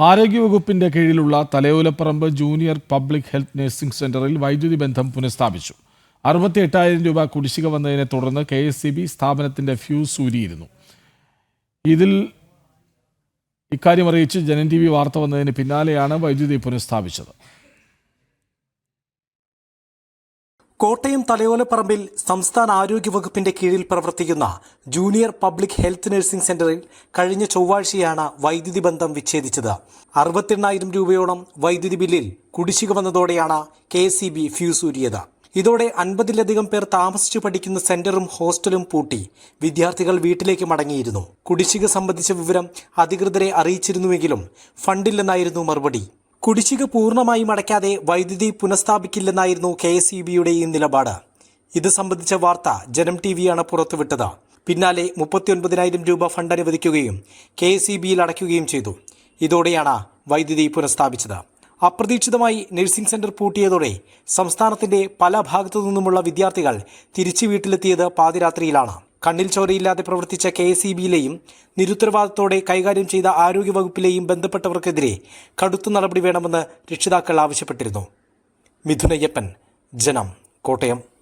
ആരോഗ്യവകുപ്പിന്റെ കീഴിലുള്ള Thalayolaparambu junior public health nursing സെന്ററിൽ വൈദ്യുതി ബന്ധം പുനഃസ്ഥാപിച്ചു. അറുപത്തി എട്ടായിരം രൂപ കുടിശ്ശിക വന്നതിനെ തുടർന്ന് കെ എസ് സി ബി സ്ഥാപനത്തിന്റെ ഫ്യൂസ് ഊരിയിരുന്നു. ഇതിൽ ഇക്കാര്യം അറിയിച്ച് ജനൻ ടി വി വാർത്ത വന്നതിന് പിന്നാലെയാണ് വൈദ്യുതി പുനഃസ്ഥാപിച്ചത്. കോട്ടയം തലയോലപ്പറമ്പിൽ സംസ്ഥാന ആരോഗ്യ വകുപ്പിന്റെ കീഴിൽ പ്രവർത്തിക്കുന്ന ജൂനിയർ പബ്ലിക് ഹെൽത്ത് നഴ്സിംഗ് സെന്ററിൽ കഴിഞ്ഞ ചൊവ്വാഴ്ചയാണ് വൈദ്യുതി ബന്ധം വിച്ഛേദിച്ചത്. അറുപത്തെണ്ണായിരം രൂപയോളം വൈദ്യുതി ബില്ലിൽ കുടിശ്ശിക വന്നതോടെയാണ് കെ സി ബി ഫ്യൂസ് ഊരിയത് ഇതോടെ അൻപതിലധികം പേർ താമസിച്ചു പഠിക്കുന്ന സെന്ററും ഹോസ്റ്റലും പൂട്ടി വിദ്യാർത്ഥികൾ വീട്ടിലേക്ക് മടങ്ങിയിരുന്നു. കുടിശ്ശിക സംബന്ധിച്ച വിവരം അധികൃതരെ അറിയിച്ചിരുന്നുവെങ്കിലും ഫണ്ടില്ലെന്നായിരുന്നു മറുപടി. കുടിശ്ശിക പൂർണമായും അടയ്ക്കാതെ വൈദ്യുതി പുനഃസ്ഥാപിക്കില്ലെന്നായിരുന്നു കെ എസ് ഇ ബിയുടെ ഈ നിലപാട്. ഇത് സംബന്ധിച്ച വാർത്ത ജനം ടി വിയാണ് പുറത്തുവിട്ടത്. പിന്നാലെ മുപ്പത്തിയൊൻപതിനായിരം രൂപ ഫണ്ട് അനുവദിക്കുകയും കെ എസ് ഇ ബിയിൽ അടയ്ക്കുകയും ചെയ്തു. ഇതോടെയാണ് വൈദ്യുതി പുനഃസ്ഥാപിച്ചത്. അപ്രതീക്ഷിതമായി നഴ്സിംഗ് സെന്റർ പൂട്ടിയതോടെ സംസ്ഥാനത്തിന്റെ പല ഭാഗത്തു നിന്നുമുള്ള വിദ്യാർത്ഥികൾ തിരിച്ചു വീട്ടിലെത്തിയത് പാതിരാത്രിയിലാണ്. കണ്ണിൽ ചോരയില്ലാതെ പ്രവർത്തിച്ച കെ എസ് ഇ ബിയിലെയും നിരുത്തരവാദത്തോടെ കൈകാര്യം ചെയ്ത ആരോഗ്യവകുപ്പിലെയും ബന്ധപ്പെട്ടവർക്കെതിരെ കടുത്ത നടപടി വേണമെന്ന് രക്ഷിതാക്കൾ ആവശ്യപ്പെട്ടിരുന്നു. മിഥുനയ്യപ്പൻ ജനം കോട്ടയം.